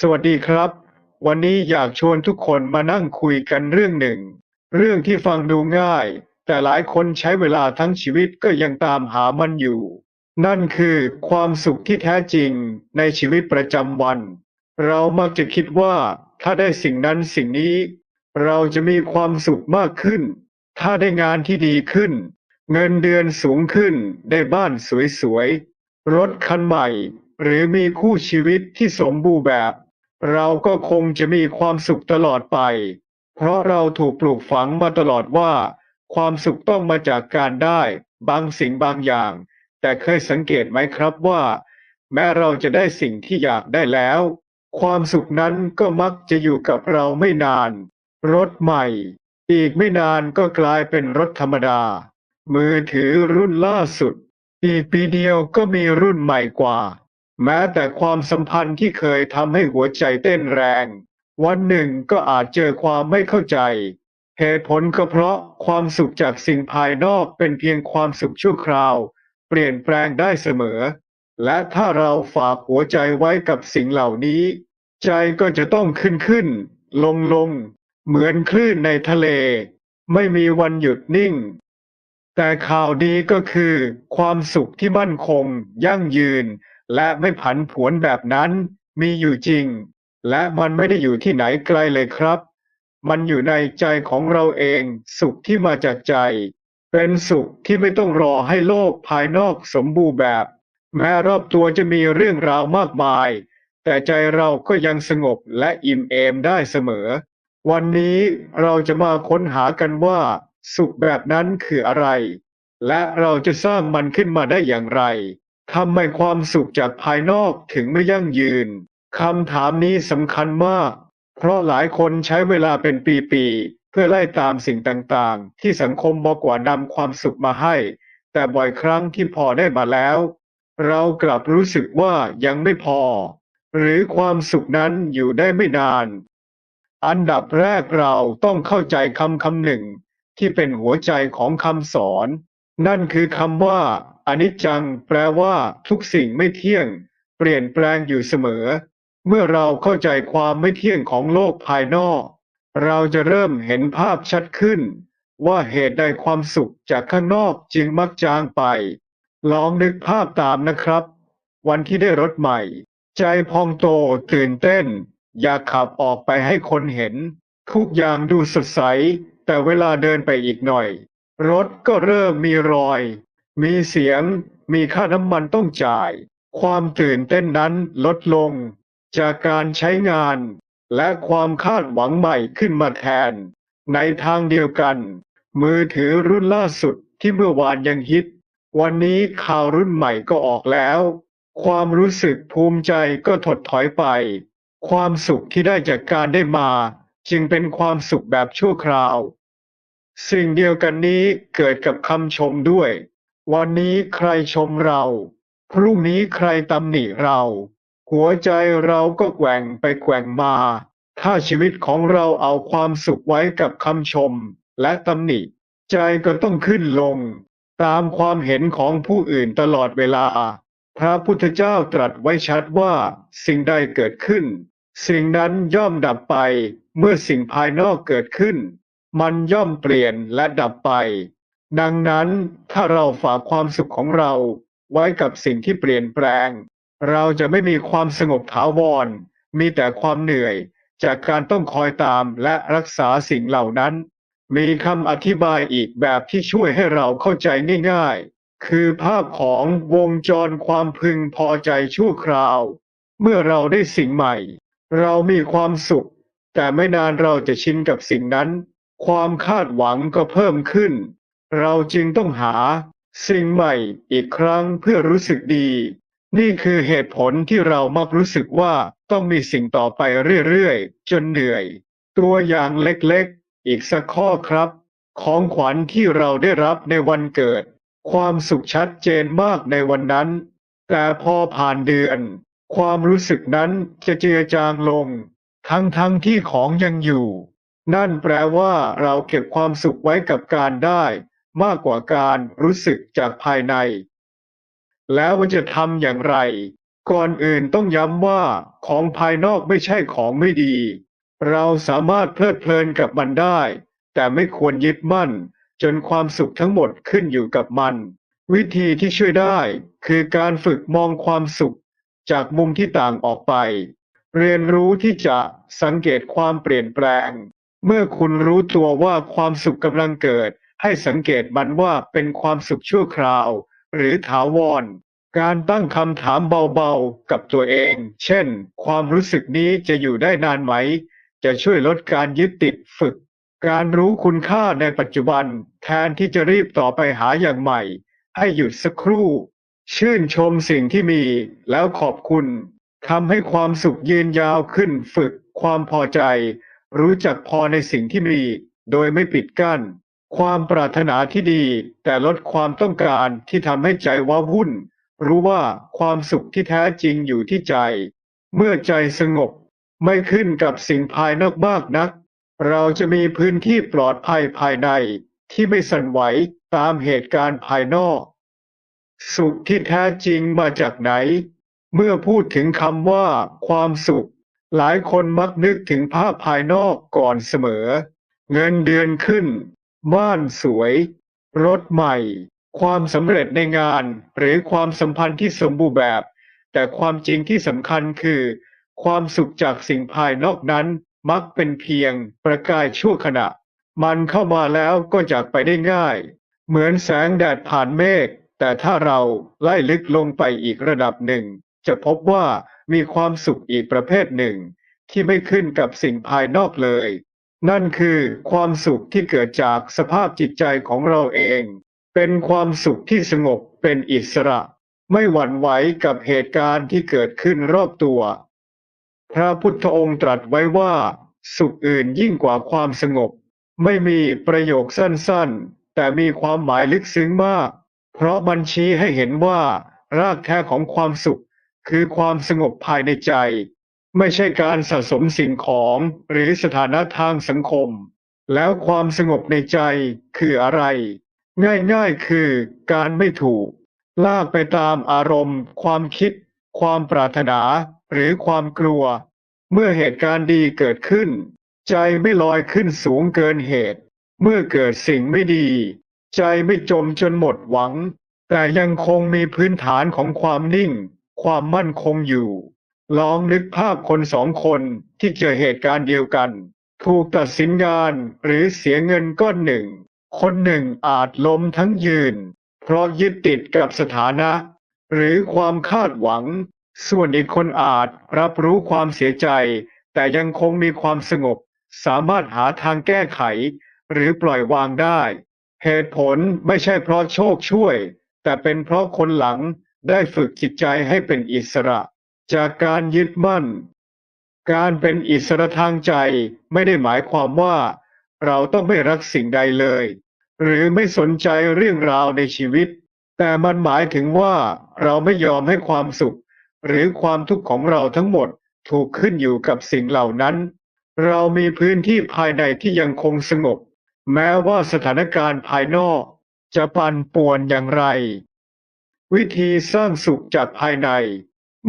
สวัสดีครับ วันนี้อยากชวนทุกคนมานั่งคุยกันเรื่องหนึ่ง เรื่องที่ฟังดูง่าย แต่หลายคนใช้เวลาทั้งชีวิตก็ยังตามหามันอยู่ นั่นคือความสุขที่แท้จริงในชีวิตประจำวัน เรามักจะคิดว่าถ้าได้สิ่งนั้นสิ่งนี้ เราจะมีความสุขมากขึ้น ถ้าได้งานที่ดีขึ้น เงินเดือนสูงขึ้นได้บ้านสวยๆรถคันใหม่ หรือมีคู่ชีวิตที่สมบูรณ์แบบ เราก็คงจะมีความสุขตลอดไป เพราะเราถูกปลูกฝังมาตลอดว่า ความสุขต้องมาจากการได้ บางสิ่งบางอย่าง แต่เคยสังเกตไหมครับว่า แม้เราจะได้สิ่งที่อยากได้แล้ว ความสุขนั้นก็มักจะอยู่กับเราไม่นาน รถใหม่ อีกไม่นานก็กลายเป็นรถธรรมดา มือถือรุ่นล่าสุด อีกปีเดียวก็มีรุ่นใหม่กว่า แม้แต่ความสัมพันธ์ที่เคยทำให้หัวใจเต้นแรง วันหนึ่งก็อาจเจอความไม่เข้าใจ เหตุผลก็เพราะความสุขจากสิ่งภายนอกเป็นเพียงความสุขชั่วคราว เปลี่ยนแปลงได้เสมอ และถ้าเราฝากหัวใจไว้กับสิ่งเหล่านี้ ใจก็จะต้องขึ้นขึ้น ลงลงเหมือนคลื่นในทะเล ไม่มีวันหยุดนิ่ง แต่ข่าวดีก็คือ ความสุขที่มั่นคง ยั่งยืน และไม่ผันผวนแบบนั้นมีอยู่จริง และมันไม่ได้อยู่ที่ไหนไกลเลยครับ มันอยู่ในใจของเราเอง สุขที่มาจากใจ เป็นสุขที่ไม่ต้องรอให้โลกภายนอกสมบูรณ์แบบ แม้รอบตัวจะมีเรื่องราวมากมาย แต่ใจเราก็ยังสงบและอิ่มเอมได้เสมอ วันนี้เราจะมาค้นหากันว่า สุขแบบนั้นคืออะไร และเราจะสร้างมันขึ้นมาได้อย่างไร ทำไมความสุขจากภายนอกถึงไม่ยั่งยืน คำถามนี้สำคัญมาก เพราะหลายคนใช้เวลาเป็นปีๆ เพื่อไล่ตามสิ่งต่างๆ ที่สังคมบอกว่านำความสุขมาให้ แต่บ่อยครั้งที่พอได้มาแล้ว เรากลับรู้สึกว่ายังไม่พอ หรือความสุขนั้นอยู่ได้ไม่นาน อันดับแรกเราต้องเข้าใจคำคำหนึ่ง ที่เป็นหัวใจของคำสอน นั่นคือคำว่า อนิจจังแปลว่าทุกสิ่งไม่เที่ยง เปลี่ยนแปลงอยู่เสมอ เมื่อเราเข้าใจความไม่เที่ยงของโลกภายนอก เราจะเริ่มเห็นภาพชัดขึ้น ว่าเหตุใดความสุขจากข้างนอกจึงมักจางไป ลองนึกภาพตามนะครับ วันที่ได้รถใหม่ ใจพองโตตื่นเต้น อยากขับออกไปให้คนเห็น ทุกอย่างดูสดใส แต่เวลาเดินไปอีกหน่อย รถก็เริ่มมีรอย มีเสียง มีค่าน้ำมันต้องจ่าย ความตื่นเต้นนั้นลดลง จากการใช้งาน และความคาดหวังใหม่ขึ้นมาแทน ในทางเดียวกัน มือถือรุ่นล่าสุดที่เมื่อวานยังฮิต วันนี้ข่าวรุ่นใหม่ก็ออกแล้ว ความรู้สึกภูมิใจก็ถดถอยไป ความสุขที่ได้จากการได้มา จึงเป็นความสุขแบบชั่วคราว สิ่งเดียวกันนี้เกิดกับคำชมด้วย วันนี้ใครชมเรา พรุ่งนี้ใครตำหนิเรา หัวใจเราก็แกว่งไปแกว่งมา ถ้าชีวิตของเราเอาความสุขไว้กับคำชม และตำหนิ ใจก็ต้องขึ้นลง ตามความเห็นของผู้อื่นตลอดเวลา พระพุทธเจ้าตรัสไว้ชัดว่า สิ่งใดเกิดขึ้น สิ่งนั้นย่อมดับไป เมื่อสิ่งภายนอกเกิดขึ้น มันย่อมเปลี่ยนและดับไป ดังนั้นถ้าเราฝากความสุขของเราไว้กับสิ่งที่เปลี่ยนแปลง เราจะไม่มีความสงบถาวร มีแต่ความเหนื่อยจากการต้องคอยตามและรักษาสิ่งเหล่านั้น มีคำอธิบายอีกแบบที่ช่วยให้เราเข้าใจง่ายๆ คือภาพของวงจรความพึงพอใจชั่วคราว เมื่อเราได้สิ่งใหม่ เรามีความสุข แต่ไม่นานเราจะชินกับสิ่งนั้น ความคาดหวังก็เพิ่มขึ้น เราจึงต้องหาสิ่งใหม่อีกครั้งเพื่อรู้สึกดี นี่คือเหตุผลที่เรามักรู้สึกว่าต้องมีสิ่งต่อไปเรื่อยๆ จนเหนื่อย ตัวอย่างเล็กๆ อีกสักข้อครับ ของขวัญที่เราได้รับในวันเกิด ความสุขชัดเจนมากในวันนั้น แต่พอผ่านเดือน ความรู้สึกนั้นจะเจือจางลง ทั้งๆทที่ของยังอยู่ นั่นแปลว่าเราเก็บความสุขไว้กับการได้ มากกว่าการรู้สึกจากภายใน แล้วมันจะทำอย่างไร ก่อนอื่นต้องย้ำว่าของภายนอกไม่ใช่ของไม่ดี เราสามารถเพลิดเพลินกับมันได้ แต่ไม่ควรยึดมั่น จนความสุขทั้งหมดขึ้นอยู่กับมัน วิธีที่ช่วยได้คือการฝึกมองความสุขจากมุมที่ต่างออกไป เรียนรู้ที่จะสังเกตความเปลี่ยนแปลง เมื่อคุณรู้ตัวว่าความสุขกำลังเกิด ให้สังเกตมันว่าเป็นความสุขชั่วคราว หรือถาวร การตั้งคำถามเบาๆ กับตัวเอง เช่น ความรู้สึกนี้จะอยู่ได้นานไหม จะช่วยลดการยึดติดฝึก การรู้คุณค่าในปัจจุบัน แทนที่จะรีบต่อไปหาอย่างใหม่ ให้หยุดสักครู่ ชื่นชมสิ่งที่มี แล้วขอบคุณทำให้ความสุขยืนยาวขึ้นฝึกความพอใจ รู้จักพอในสิ่งที่มี โดยไม่ปิดกั้น ความปรารถนาที่ดี แต่ลดความต้องการที่ทำให้ใจว้าวุ่น รู้ว่าความสุขที่แท้จริงอยู่ที่ใจ เมื่อใจสงบไม่ขึ้นกับสิ่งภายนอกมากนัก เราจะมีพื้นที่ปลอดภัยภายใน ที่ไม่สั่นไหวตามเหตุการณ์ภายนอก สุขที่แท้จริงมาจากไหน เมื่อพูดถึงคำว่า ความสุข หลายคนมักนึกถึงภาพภายนอกก่อนเสมอ เงินเดือนขึ้น บ้านสวย รถใหม่ ความสำเร็จในงาน หรือความสัมพันธ์ที่สมบูรณ์แบบ แต่ความจริงที่สำคัญคือ ความสุขจากสิ่งภายนอกนั้นมักเป็นเพียงประกายชั่วขณะ มันเข้ามาแล้วก็จากไปได้ง่าย เหมือนแสงแดดผ่านเมฆ แต่ถ้าเราไล่ลึกลงไปอีกระดับหนึ่ง จะพบว่ามีความสุขอีกประเภทหนึ่ง ที่ไม่ขึ้นกับสิ่งภายนอกเลย นั่นคือความสุขที่เกิดจากสภาพจิตใจของเราเอง เป็นความสุขที่สงบเป็นอิสระ ไม่หวั่นไหวกับเหตุการณ์ที่เกิดขึ้นรอบตัว พระพุทธองค์ตรัสไว้ว่า สุขอื่นยิ่งกว่าความสงบ ไม่มีประโยคสั้นๆ แต่มีความหมายลึกซึ้งมาก เพราะมันชี้ให้เห็นว่า รากแท้ของความสุข คือความสงบภายในใจ ไม่ใช่การสะสมสิ่งของหรือสถานะทางสังคม แล้วความสงบในใจคืออะไร ง่ายๆคือการไม่ถูก ลากไปตามอารมณ์ ความคิด ความปรารถนา หรือความกลัว เมื่อเหตุการณ์ดีเกิดขึ้น ใจไม่ลอยขึ้นสูงเกินเหตุ เมื่อเกิดสิ่งไม่ดี ใจไม่จมจนหมดหวัง แต่ยังคงมีพื้นฐานของความนิ่ง ความมั่นคงอยู่ ลองนึกภาพคนสองคนที่เจอเหตุการณ์เดียวกัน ถูกตัดสินงานหรือเสียเงินก้อนหนึ่ง คนหนึ่งอาจล้มทั้งยืน เพราะยึดติดกับสถานะ หรือความคาดหวัง ส่วนอีกคนอาจรับรู้ความเสียใจ แต่ยังคงมีความสงบ สามารถหาทางแก้ไข หรือปล่อยวางได้ เหตุผลไม่ใช่เพราะโชคช่วย แต่เป็นเพราะคนหลังได้ฝึกจิตใจให้เป็นอิสระ จากการยึดมั่น การเป็นอิสระทางใจไม่ได้หมายความว่า เราต้องไม่รักสิ่งใดเลย หรือไม่สนใจเรื่องราวในชีวิต แต่มันหมายถึงว่าเราไม่ยอมให้ความสุข หรือความทุกข์ของเราทั้งหมดถูกขึ้นอยู่กับสิ่งเหล่านั้น เรามีพื้นที่ภายในที่ยังคงสงบ แม้ว่าสถานการณ์ภายนอกจะปั่นป่วนอย่างไร วิธีสร้างสุขจากภายใน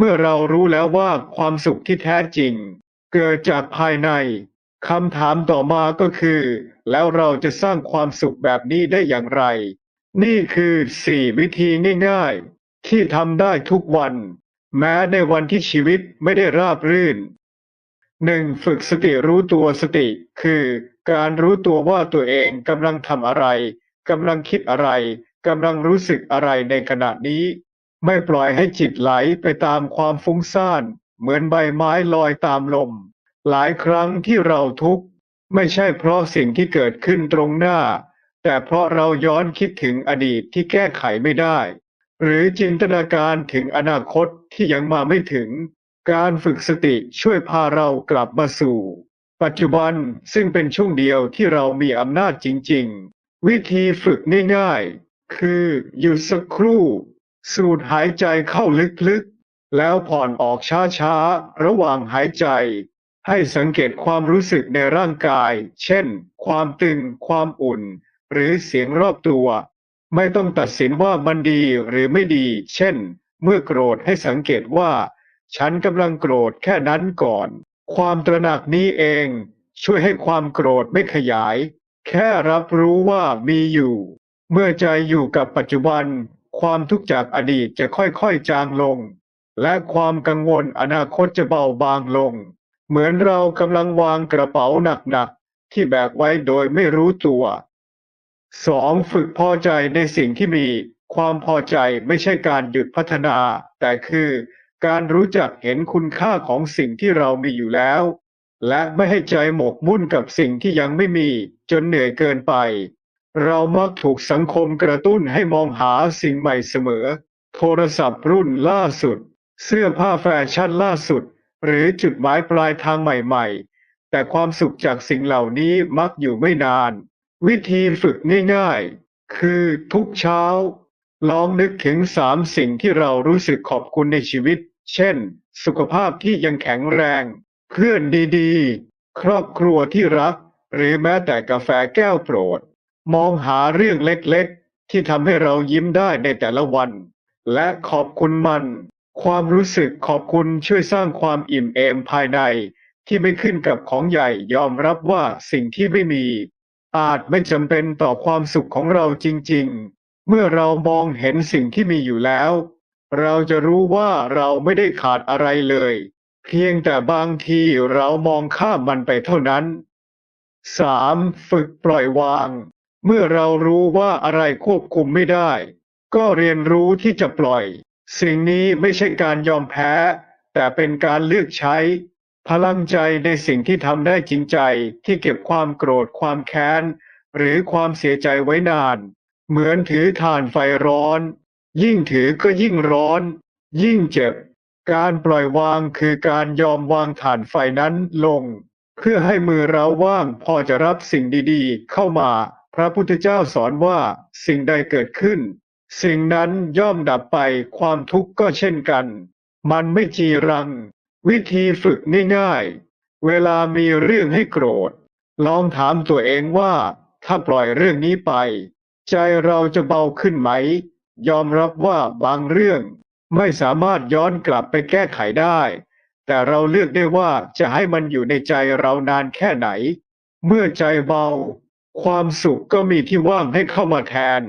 เมื่อเรารู้แล้วว่าความสุขที่แท้จริง เกิดจากภายในคำถามต่อมาก็คือ แล้วเราจะสร้างความสุขแบบนี้ได้อย่างไร นี่คือสี่วิธีง่ายๆ ที่ทำได้ทุกวัน แม้ในวันที่ชีวิตไม่ได้ราบรื่นหนึ่งฝึกสติรู้ตัวสติ คือการรู้ตัวว่าตัวเองกำลังทำอะไรกำลังคิดอะไรกำลังรู้สึกอะไรในขณะนี้ ไม่ปล่อยให้จิตไหลไปตามความฟุ้งซ่านเหมือนใบไม้ลอยตามลม หลายครั้งที่เราทุกข์ ไม่ใช่เพราะสิ่งที่เกิดขึ้นตรงหน้า แต่เพราะเราย้อนคิดถึงอดีตที่แก้ไขไม่ได้ หรือจินตนาการถึงอนาคตที่ยังมาไม่ถึง การฝึกสติช่วยพาเรากลับมาสู่ ปัจจุบันซึ่งเป็นช่วงเดียวที่เรามีอำนาจจริง ๆ วิธีฝึกง่ายๆ คือหยุดสักครู่ สูดหายใจเข้าลึกๆ แล้วผ่อนออกช้าๆ ระหว่างหายใจ ให้สังเกตความรู้สึกในร่างกาย เช่น ความตึง ความอุ่น หรือเสียงรอบตัว ไม่ต้องตัดสินว่ามันดีหรือไม่ดี เช่น เมื่อโกรธให้สังเกตว่า ฉันกำลังโกรธแค่นั้นก่อน ความตระหนักนี้เอง ช่วยให้ความโกรธไม่ขยาย แค่รับรู้ว่ามีอยู่ เมื่อใจอยู่กับปัจจุบัน ความทุกข์จากอดีตจะค่อยๆจางลง และความกังวลอนาคตจะเบาบางลง เหมือนเรากำลังวางกระเป๋าหนักๆ ที่แบกไว้โดยไม่รู้ตัวสองฝึกพอใจในสิ่งที่มี ความพอใจไม่ใช่การหยุดพัฒนา แต่คือการรู้จักเห็นคุณค่าของสิ่งที่เรามีอยู่แล้ว และไม่ให้ใจหมกมุ่นกับสิ่งที่ยังไม่มี จนเหนื่อยเกินไป เรามักถูกสังคมกระตุ้นให้มองหาสิ่งใหม่เสมอ โทรศัพท์รุ่นล่าสุด เสื้อผ้าแฟชั่นล่าสุด หรือจุดหมายปลายทางใหม่ๆ แต่ความสุขจากสิ่งเหล่านี้มักอยู่ไม่นาน วิธีฝึกง่ายๆ คือทุกเช้า ลองนึกถึงสามสิ่งที่เรารู้สึกขอบคุณในชีวิต เช่น สุขภาพที่ยังแข็งแรง เพื่อนดีๆ ครอบครัวที่รัก หรือแม้แต่กาแฟแก้วโปรด มองหาเรื่องเล็ก ๆ ที่ทำให้เรายิ้มได้ในแต่ละวัน และขอบคุณมัน ความรู้สึกขอบคุณช่วยสร้างความอิ่มเอมภายใน ที่ไม่ขึ้นกับของใหญ่ยอมรับว่าสิ่งที่ไม่มี อาจไม่จำเป็นต่อความสุขของเราจริง ๆ เมื่อเรามองเห็นสิ่งที่มีอยู่แล้ว เราจะรู้ว่าเราไม่ได้ขาดอะไรเลย เพียงแต่บางทีเรามองข้ามมันไปเท่านั้น 3. ฝึกปล่อยวาง เมื่อเรารู้ว่าอะไรควบคุมไม่ได้ ก็เรียนรู้ที่จะปล่อย สิ่งนี้ไม่ใช่การยอมแพ้ แต่เป็นการเลือกใช้ พลังใจในสิ่งที่ทำได้จริงใจที่เก็บความโกรธความแค้น หรือความเสียใจไว้นาน เหมือนถือถ่านไฟร้อน ยิ่งถือก็ยิ่งร้อน ยิ่งเจ็บ การปล่อยวางคือการยอมวางถ่านไฟนั้นลง เพื่อให้มือเราว่างพอจะรับสิ่งดีๆ เข้ามา ระพุทธเจ้าสอนว่าสิ่งใดเกิดขึ้น สิ่งนั้นย่อมดับไปความทุกข์ก็เช่นกัน มันไม่จีรัง วิธีฝึกง่ายๆ เวลามีเรื่องให้โกรธ ลองถามตัวเองว่า ถ้าปล่อยเรื่องนี้ไป ใจเราจะเบาขึ้นไหม ยอมรับว่าบางเรื่อง ไม่สามารถย้อนกลับไปแก้ไขได้ แต่เราเลือกได้ว่าจะให้มันอยู่ในใจเรานานแค่ไหน เมื่อใจเบา ความสุขก็มีที่ว่างให้เข้ามาแทน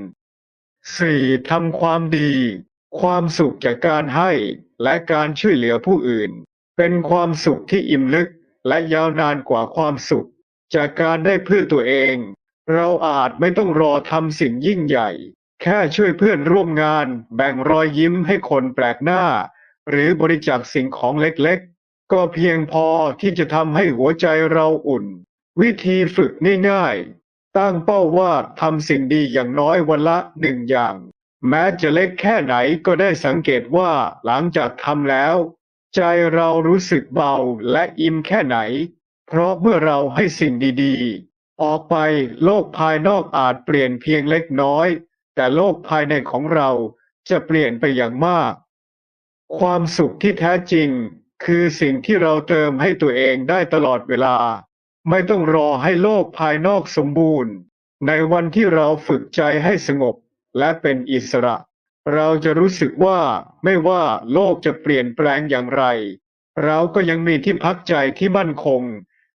4. ทำความดี ความสุขจากการให้และการช่วยเหลือผู้อื่น เป็นความสุขที่อิ่มลึกและยาวนานกว่าความสุข จากการได้เพื่อตัวเอง เราอาจไม่ต้องรอทำสิ่งยิ่งใหญ่ แค่ช่วยเพื่อนร่วมงาน แบ่งรอยยิ้มให้คนแปลกหน้า หรือบริจาคสิ่งของเล็กๆ ก็เพียงพอที่จะทำให้หัวใจเราอุ่น วิธีฝึกง่ายๆ ตั้งเป้าว่าทำสิ่งดีอย่างน้อยวันละหนึ่งอย่าง แม้จะเล็กแค่ไหนก็ได้สังเกตว่าหลังจากทำแล้ว ใจเรารู้สึกเบาและอิ่มแค่ไหน เพราะเมื่อเราให้สิ่งดีๆ ออกไปโลกภายนอกอาจเปลี่ยนเพียงเล็กน้อย แต่โลกภายในของเราจะเปลี่ยนไปอย่างมาก ความสุขที่แท้จริงคือสิ่งที่เราเติมให้ตัวเองได้ตลอดเวลา ไม่ต้องรอให้โลกภายนอกสมบูรณ์ ในวันที่เราฝึกใจให้สงบและเป็นอิสระ เราจะรู้สึกว่าไม่ว่าโลกจะเปลี่ยนแปลงอย่างไร เราก็ยังมีที่พักใจที่มั่นคง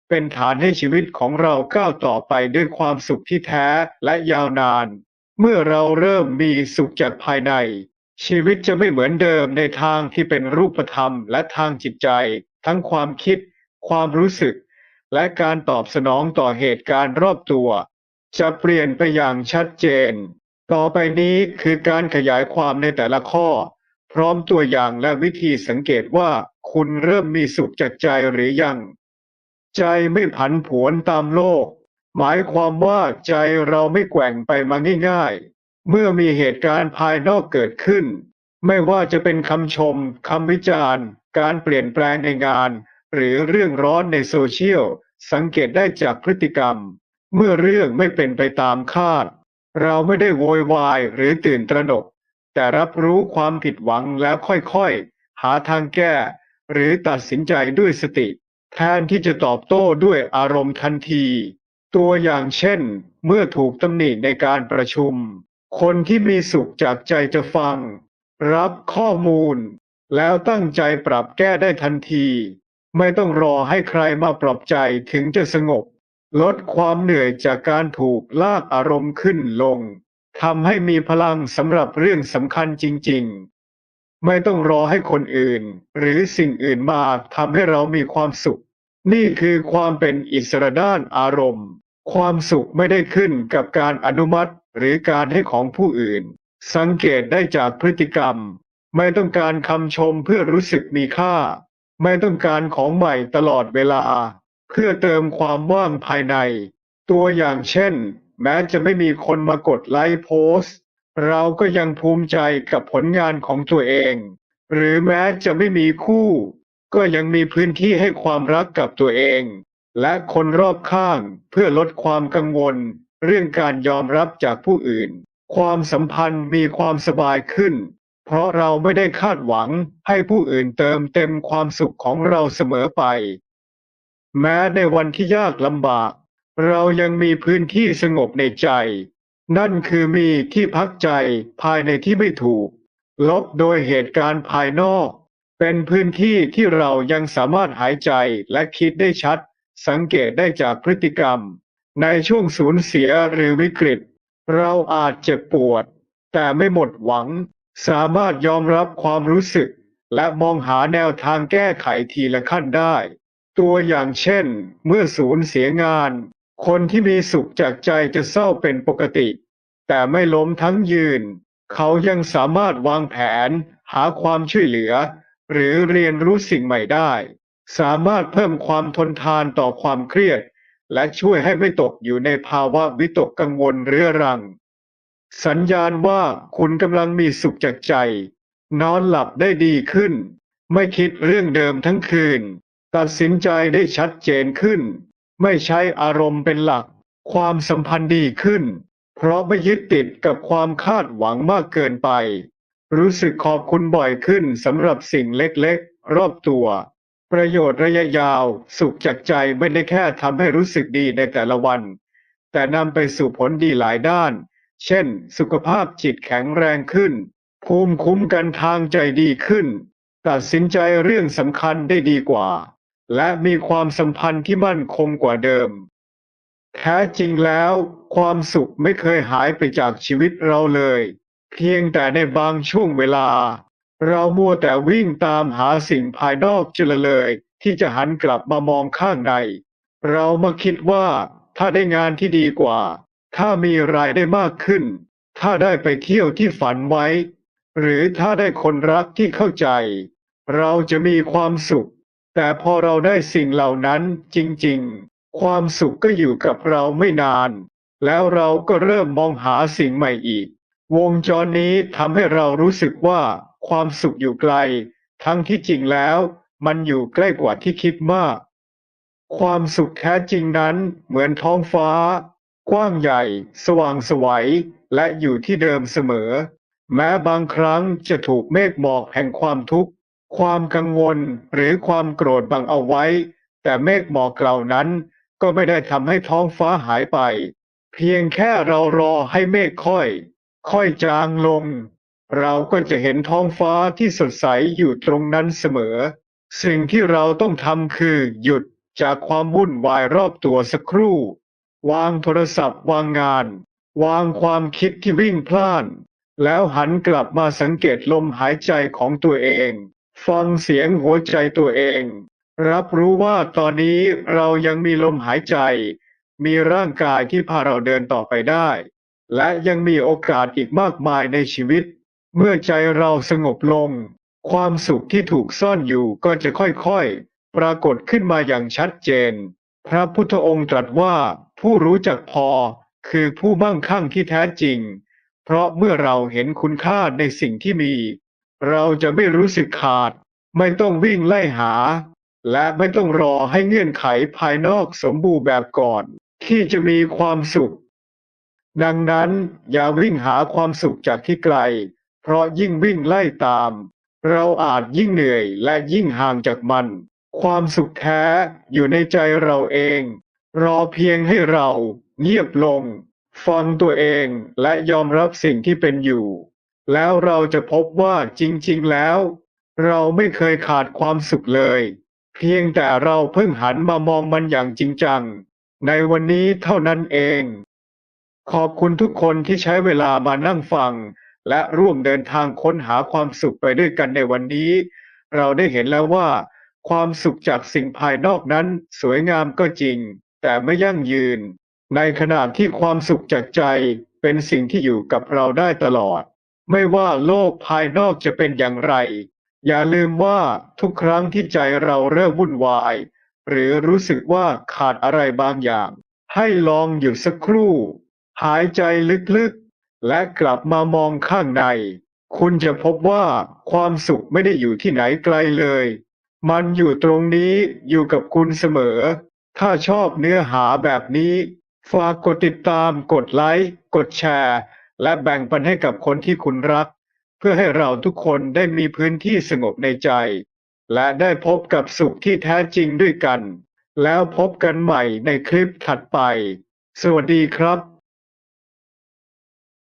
เป็นฐานให้ชีวิตของเราก้าวต่อไปด้วยความสุขที่แท้และยาวนาน เมื่อเราเริ่มมีสุขจากภายใน ชีวิตจะไม่เหมือนเดิมในทางที่เป็นรูปธรรมและทางจิตใจ ทั้งความคิด ความรู้สึก และการตอบสนองต่อเหตุการณ์รอบตัว จะเปลี่ยนไปอย่างชัดเจน ต่อไปนี้คือการขยายความในแต่ละข้อ พร้อมตัวอย่างและวิธีสังเกตว่าคุณเริ่มมีสุขจากใจหรือยัง ใจไม่ผันผวนตามโลก หมายความว่าใจเราไม่แกว่งไปมาง่ายๆ เมื่อมีเหตุการณ์ภายนอกเกิดขึ้น ไม่ว่าจะเป็นคำชมคำวิจารณ์ การเปลี่ยนแปลงในงาน หรือเรื่องร้อนในโซเชียล สังเกตได้จากพฤติกรรม เมื่อเรื่องไม่เป็นไปตามคาด เราไม่ได้โวยวายหรือตื่นตระหนก แต่รับรู้ความผิดหวังแล้วค่อยๆ หาทางแก้ หรือตัดสินใจด้วยสติ แทนที่จะตอบโต้ด้วยอารมณ์ทันที ตัวอย่างเช่น เมื่อถูกตำหนิในการประชุม คนที่มีสุขจากใจจะฟัง รับข้อมูล แล้วตั้งใจปรับแก้ได้ทันที ไม่ต้องรอให้ใครมาปลอบใจถึงจะสงบ ลดความเหนื่อยจากการถูกลากอารมณ์ขึ้นลงทำให้มีพลังสำหรับเรื่องสำคัญจริง ๆ ไม่ต้องรอให้คนอื่น หรือสิ่งอื่นมาทำให้เรามีความสุข นี่คือความเป็นอิสระด้านอารมณ์ ความสุขไม่ได้ขึ้นกับการอนุมัติหรือการให้ของผู้อื่น สังเกตได้จากพฤติกรรม ไม่ต้องการคำชมเพื่อรู้สึกมีค่า ไม่ต้องการของใหม่ตลอดเวลา เพื่อเติมความว่างภายใน ตัวอย่างเช่น แม้จะไม่มีคนมากดไลค์โพสต์ เราก็ยังภูมิใจกับผลงานของตัวเอง หรือแม้จะไม่มีคู่ ก็ยังมีพื้นที่ให้ความรักกับตัวเอง และคนรอบข้างเพื่อลดความกังวล เรื่องการยอมรับจากผู้อื่น ความสัมพันธ์มีความสบายขึ้น เพราะเราไม่ได้คาดหวังให้ผู้อื่นเติมเต็มความสุขของเราเสมอไป แม้ในวันที่ยากลำบาก เรายังมีพื้นที่สงบในใจ นั่นคือมีที่พักใจภายในที่ไม่ถูก ลบโดยเหตุการณ์ภายนอก เป็นพื้นที่ที่เรายังสามารถหายใจและคิดได้ชัด สังเกตได้จากพฤติกรรม ในช่วงสูญเสียหรือวิกฤต เราอาจเจ็บปวด แต่ไม่หมดหวัง สามารถยอมรับความรู้สึก และมองหาแนวทางแก้ไขทีละขั้นได้ ตัวอย่างเช่น เมื่อสูญเสียงาน คนที่มีสุขจากใจจะเศร้าเป็นปกติ แต่ไม่ล้มทั้งยืน เขายังสามารถวางแผน หาความช่วยเหลือ หรือเรียนรู้สิ่งใหม่ได้ สามารถเพิ่มความทนทานต่อความเครียด และช่วยให้ไม่ตกอยู่ในภาวะวิตกกังวลเรื้อรัง สัญญาณว่าคุณกำลังมีสุขจากใจ นอนหลับได้ดีขึ้น ไม่คิดเรื่องเดิมทั้งคืน ตัดสินใจได้ชัดเจนขึ้น ไม่ใช้อารมณ์เป็นหลัก ความสัมพันธ์ดีขึ้น เพราะไม่ยึดติดกับความคาดหวังมากเกินไป รู้สึกขอบคุณบ่อยขึ้นสำหรับสิ่งเล็กๆ รอบตัว ประโยชน์ระยะยาว สุขจากใจไม่ได้แค่ทำให้รู้สึกดีในแต่ละวัน แต่นำไปสู่ผลดีหลายด้าน เช่น สุขภาพจิตแข็งแรงขึ้น ภูมิคุ้มกันทางใจดีขึ้น ตัดสินใจเรื่องสำคัญได้ดีกว่า และมีความสัมพันธ์ที่มั่นคงกว่าเดิม แท้จริงแล้ว ความสุขไม่เคยหายไปจากชีวิตเราเลย เพียงแต่ในบางช่วงเวลา เรามัวแต่วิ่งตามหาสิ่งภายนอกจนเลย ที่จะหันกลับมามองข้างใน เรามาคิดว่าถ้าได้งานที่ดีกว่า ถ้ามีรายได้มากขึ้น ถ้าได้ไปเที่ยวที่ฝันไว้ หรือถ้าได้คนรักที่เข้าใจ เราจะมีความสุข แต่พอเราได้สิ่งเหล่านั้นจริงๆ ความสุขก็อยู่กับเราไม่นาน แล้วเราก็เริ่มมองหาสิ่งใหม่อีก วงจรนี้ทำให้เรารู้สึกว่าความสุขอยู่ไกล ทั้งที่จริงแล้ว มันอยู่ใกล้กว่าที่คิดมาก ความสุขแท้จริงนั้นเหมือนท้องฟ้า กว้างใหญ่ สว่างไสวยและอยู่ที่เดิมเสมอ แม้บางครั้งจะถูกเมฆหมอกแห่งความทุกข์ ความกังวลหรือความโกรธบังเอาไว้ แต่เมฆหมอกเหล่านั้นก็ไม่ได้ทำให้ท้องฟ้าหายไป เพียงแค่เรารอให้เมฆค่อย ค่อยจางลง เราก็จะเห็นท้องฟ้าที่สดใสอยู่ตรงนั้นเสมอ สิ่งที่เราต้องทำคือหยุดจากความวุ่นวายรอบตัวสักครู่ วางโทรศัพท์วางงาน วางความคิดที่วิ่งพล่าน แล้วหันกลับมาสังเกตลมหายใจของตัวเอง ฟังเสียงหัวใจตัวเอง รับรู้ว่าตอนนี้เรายังมีลมหายใจ มีร่างกายที่พาเราเดินต่อไปได้ และยังมีโอกาสอีกมากมายในชีวิต เมื่อใจเราสงบลง ความสุขที่ถูกซ่อนอยู่ก็จะค่อยๆ ปรากฏขึ้นมาอย่างชัดเจน พระพุทธองค์ตรัสว่า ผู้รู้จักพอคือผู้มั่งคั่งที่แท้จริง เพราะเมื่อเราเห็นคุณค่าในสิ่งที่มี เราจะไม่รู้สึกขาด ไม่ต้องวิ่งไล่หา และไม่ต้องรอให้เงื่อนไขภายนอกสมบูรณ์แบบก่อน ที่จะมีความสุข ดังนั้นอย่าวิ่งหาความสุขจากที่ไกล เพราะยิ่งวิ่งไล่ตาม เราอาจยิ่งเหนื่อยและยิ่งห่างจากมัน ความสุขแท้อยู่ในใจเราเอง รอเพียงให้เราเงียบลง ฟังตัวเองและยอมรับสิ่งที่เป็นอยู่ แล้วเราจะพบว่าจริง ๆ แล้ว เราไม่เคยขาดความสุขเลย เพียงแต่เราเพิ่งหันมามองมันอย่างจริงจัง ในวันนี้เท่านั้นเอง ขอบคุณทุกคนที่ใช้เวลามานั่งฟัง และร่วมเดินทางค้นหาความสุขไปด้วยกันในวันนี้ เราได้เห็นแล้วว่า ความสุขจากสิ่งภายนอกนั้นสวยงามก็จริง แต่ไม่ยั่งยืน ในขณะที่ความสุขจากใจเป็นสิ่งที่อยู่กับเราได้ตลอด ไม่ว่าโลกภายนอกจะเป็นอย่างไร อย่าลืมว่าทุกครั้งที่ใจเราเริ่มวุ่นวาย หรือรู้สึกว่าขาดอะไรบางอย่าง ให้ลองหยุดสักครู่ หายใจลึกๆ และกลับมามองข้างใน คุณจะพบว่าความสุขไม่ได้อยู่ที่ไหนไกลเลย มันอยู่ตรงนี้อยู่กับคุณเสมอ ถ้าชอบเนื้อหาแบบนี้ ฝากกดติดตาม กดไลค์ กดแชร์ และแบ่งปันให้กับคนที่คุณรัก เพื่อให้เราทุกคนได้มีพื้นที่สงบในใจ และได้พบกับสุขที่แท้จริงด้วยกัน แล้วพบกันใหม่ในคลิปถัดไป สวัสดีครับ